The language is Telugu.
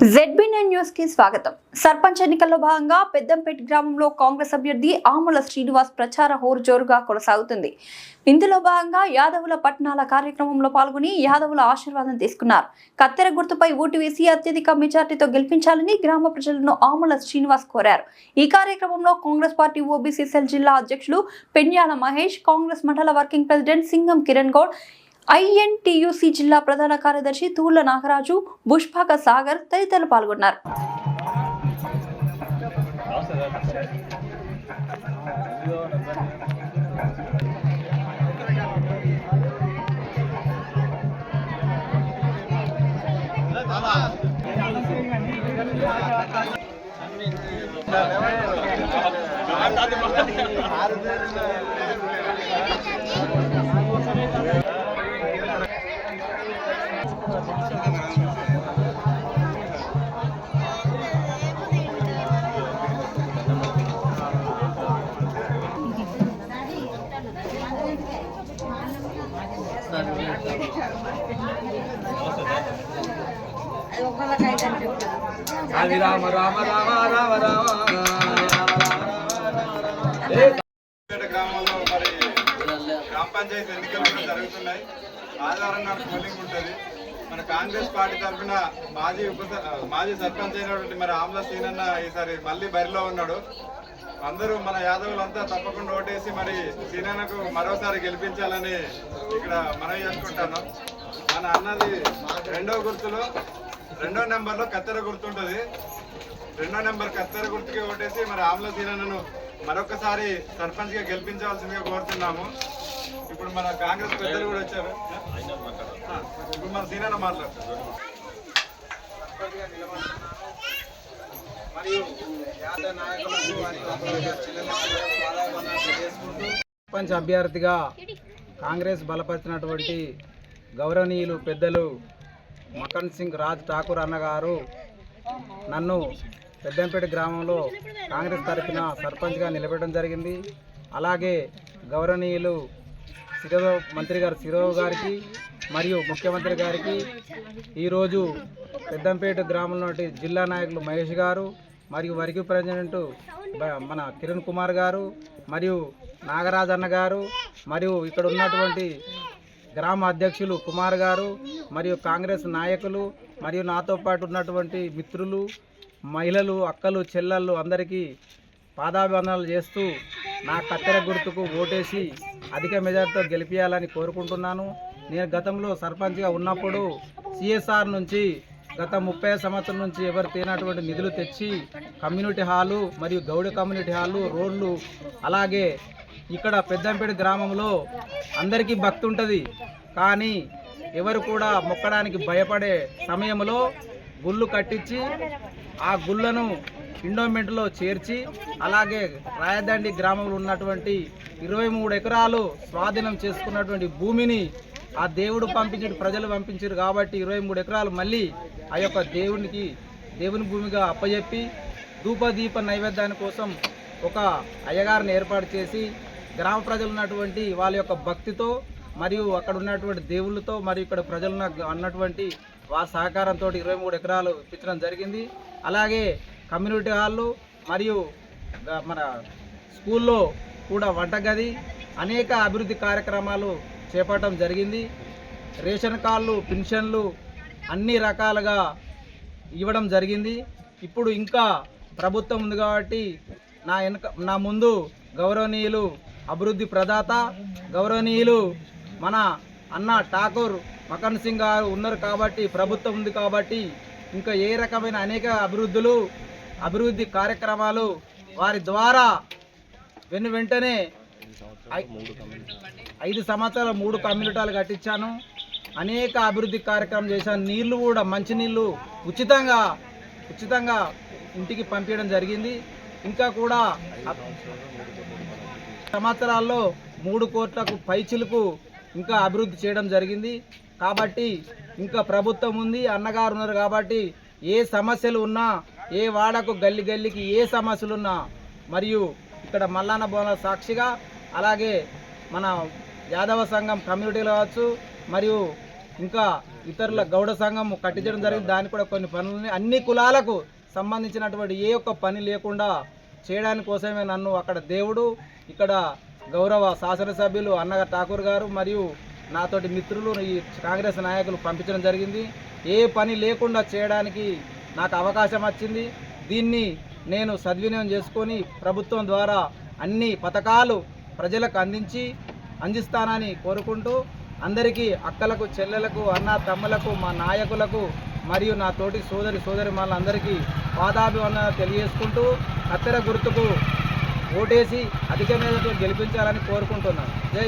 జెడ్బీఎన్ న్యూస్కి స్వాగతం. సర్పంచ్ ఎన్నికల్లో భాగంగా పెద్దంపేట గ్రామంలో కాంగ్రెస్ అభ్యర్థి ఆముల శ్రీనివాస్ ప్రచార హోరు జోరుగా కొనసాగుతుంది. ఇందులో భాగంగా యాదవుల పట్టణాల కార్యక్రమంలో పాల్గొని యాదవుల ఆశీర్వాదం తీసుకున్నారు. కత్తెర గుర్తుపై ఓటు వేసి అత్యధిక మెజార్టీతో గెలిపించాలని గ్రామ ప్రజలను ఆముల శ్రీనివాస్ కోరారు. ఈ కార్యక్రమంలో కాంగ్రెస్ పార్టీ ఓబీసీ సెల్ జిల్లా అధ్యక్షులు పెన్యాల మహేష్ కాంగ్రెస్ మండల working president Singam Kiran Goud INTUC జిల్లా ప్రధాన కార్యదర్శి తూర్ల నాగరాజు బుష్పాక సాగర్ తదితరులు పాల్గొన్నారు. హరి రామ రామ రామ రామ రామ గ్రామంలో మరి గ్రామ పంచాయతీ ఎన్నికలు కూడా జరుగుతున్నాయి ఆదివారం నాడు పోలింగ్ ఉంటుంది మన కాంగ్రెస్ పార్టీ తరఫున మాజీ ఉప మాజీ సర్పంచ్ అయినటువంటి మరి ఆమ్ల సీనన్న ఈసారి మళ్ళీ బరిలో ఉన్నాడు అందరూ మన యాదవులంతా తప్పకుండా ఓటేసి మరి సీనన్నకు మరోసారి గెలిపించాలని ఇక్కడ మనవి చేసుకుంటాను మన అన్నది రెండో గుర్తులో రెండో నెంబర్లో కత్తెర గుర్తుంటుంది. రెండో నెంబర్ కత్తెర గుర్తుకి ఓటేసి మరి ఆమ్ల సీనన్నను మరొకసారి సర్పంచ్గా గెలిపించవలసిందిగా కోరుతున్నాము. ఇప్పుడు మన కాంగ్రెస్ పెద్దలు కూడా వచ్చారు. ఇప్పుడు మన సీనన్న మాట్లాడుతున్నారు. మరియు నాయకులకు సర్పంచ్ అభ్యర్థిగా కాంగ్రెస్ బలపరిచినటువంటి గౌరవనీయులు పెద్దలు మకన్ సింగ్ రాజ్ ఠాకూర్ అన్నగారు నన్ను పెద్దంపేట గ్రామంలో కాంగ్రెస్ తరఫున సర్పంచ్గా నిలబెట్టడం జరిగింది. అలాగే గౌరవనీయులు శిరో మంత్రి గారు శిరోవ్ గారికి మరియు ముఖ్యమంత్రి గారికి ఈరోజు పెద్దంపేట గ్రామంలో జిల్లా నాయకులు మహేష్ గారు మరియు వరికి ప్రెసిడెంట్ మన కిరణ్ కుమార్ గారు మరియు నాగరాజ్ అన్న గారు మరియు ఇక్కడ ఉన్నటువంటి గ్రామ అధ్యక్షులు కుమార్ గారు మరియు కాంగ్రెస్ నాయకులు మరియు నాతో పాటు ఉన్నటువంటి మిత్రులు మహిళలు అక్కలు చెల్లెళ్ళు అందరికీ పాదాభివందనాలు చేస్తూ నా కత్తెర గుర్తుకు ఓటేసి అధిక మెజార్టీతో గెలిపించాలని కోరుకుంటున్నాను. నేను గతంలో సర్పంచ్గా ఉన్నప్పుడు సిఎస్ఆర్ నుంచి గత ముప్పై సంవత్సరం నుంచి ఎవరు తేనటువంటి నిధులు తెచ్చి కమ్యూనిటీ హాలు మరియు గౌడ కమ్యూనిటీ హాలు రోడ్లు అలాగే ఇక్కడ పెద్దంపేట గ్రామంలో అందరికీ భక్తి ఉంటుంది కానీ ఎవరు కూడా మొక్కడానికి భయపడే సమయంలో గుళ్ళు కట్టించి ఆ గుళ్ళను ఇండోమెంట్లో చేర్చి అలాగే రాయదండి గ్రామంలో ఉన్నటువంటి ఇరవై మూడు ఎకరాలు స్వాధీనం చేసుకున్నటువంటి భూమిని ఆ దేవుడు పంపించి ప్రజలు పంపించారు కాబట్టి ఇరవై మూడు ఎకరాలు మళ్ళీ ఆ యొక్క దేవునికి దేవుని భూమిగా అప్పజెప్పి ధూపదీప నైవేద్యాన్ని కోసం ఒక అయ్యగారిని ఏర్పాటు చేసి గ్రామ ప్రజలు ఉన్నటువంటి వాళ్ళ యొక్క భక్తితో మరియు అక్కడ ఉన్నటువంటి దేవుళ్ళతో మరియు ఇక్కడ ప్రజలు అన్నటువంటి వారి సహకారంతో ఇరవై మూడు ఎకరాలు ఇప్పించడం జరిగింది. అలాగే కమ్యూనిటీ హాళ్ళు మరియు మన స్కూల్లో కూడా వంటగది అనేక అభివృద్ధి కార్యక్రమాలు చేపట్టడం జరిగింది. రేషన్ కార్డులు పెన్షన్లు అన్ని రకాలుగా ఇవ్వడం జరిగింది. ఇప్పుడు ఇంకా ప్రభుత్వం ఉంది కాబట్టి నా వెనక నా ముందు గౌరవనీయులు అభివృద్ధి ప్రదాత గౌరవనీయులు మన అన్న ఠాకూర్ మకన్ సింగ్ గారు ఉన్నారు కాబట్టి ప్రభుత్వం ఉంది కాబట్టి ఇంకా ఏ రకమైన అనేక అభివృద్ధులు అభివృద్ధి కార్యక్రమాలు వారి ద్వారా వెను వెంటనే ఐదు సంవత్సరాలు మూడు కమ్యూనిటాలు కట్టించాను. అనేక అభివృద్ధి కార్యక్రమం చేశాను. నీళ్ళు కూడా మంచినీళ్ళు ఉచితంగా ఉచితంగా ఇంటికి పంపించడం జరిగింది. ఇంకా కూడా సంవత్సరాల్లో మూడు కోట్లకు పైచిలకు ఇంకా అభివృద్ధి చేయడం జరిగింది. కాబట్టి ఇంకా ప్రభుత్వం ఉంది అన్నగారు ఉన్నారు కాబట్టి ఏ సమస్యలు ఉన్నా ఏ వాడకు గల్లి గల్లికి ఏ సమస్యలు ఉన్నా మరియు ఇక్కడ మల్లాన భవన సాక్షిగా అలాగే మన యాదవ సంఘం కమ్యూనిటీలు కావచ్చు మరియు ఇంకా ఇతరుల గౌడ సంఘం కట్టించడం జరిగింది. దానికి కూడా కొన్ని పనులు అన్ని కులాలకు సంబంధించినటువంటి ఏ ఒక్క పని లేకుండా చేయడానికి కోసమే నన్ను అక్కడ దేవుడు ఇక్కడ గౌరవ శాసనసభ్యులు అన్నగ ఠాకూర్ గారు మరియు నాతోటి మిత్రులు ఈ కాంగ్రెస్ నాయకులు పంపించడం జరిగింది. ఏ పని లేకుండా చేయడానికి నాకు అవకాశం వచ్చింది. దీన్ని నేను సద్వినియోగం చేసుకొని ప్రభుత్వం ద్వారా అన్ని పథకాలు ప్రజలకు అందించి అందిస్తానని కోరుకుంటూ అందరికీ అక్కలకు చెల్లెలకు అన్న తమ్ములకు మా నాయకులకు మరియు నా తోటి సోదరి సోదరి మళ్ళందరికీ పాదాభివందన తెలియజేసుకుంటూ కత్తెర గుర్తుకు ఓటేసి అధిక మేరకు గెలిపించాలని కోరుకుంటున్నాను. జై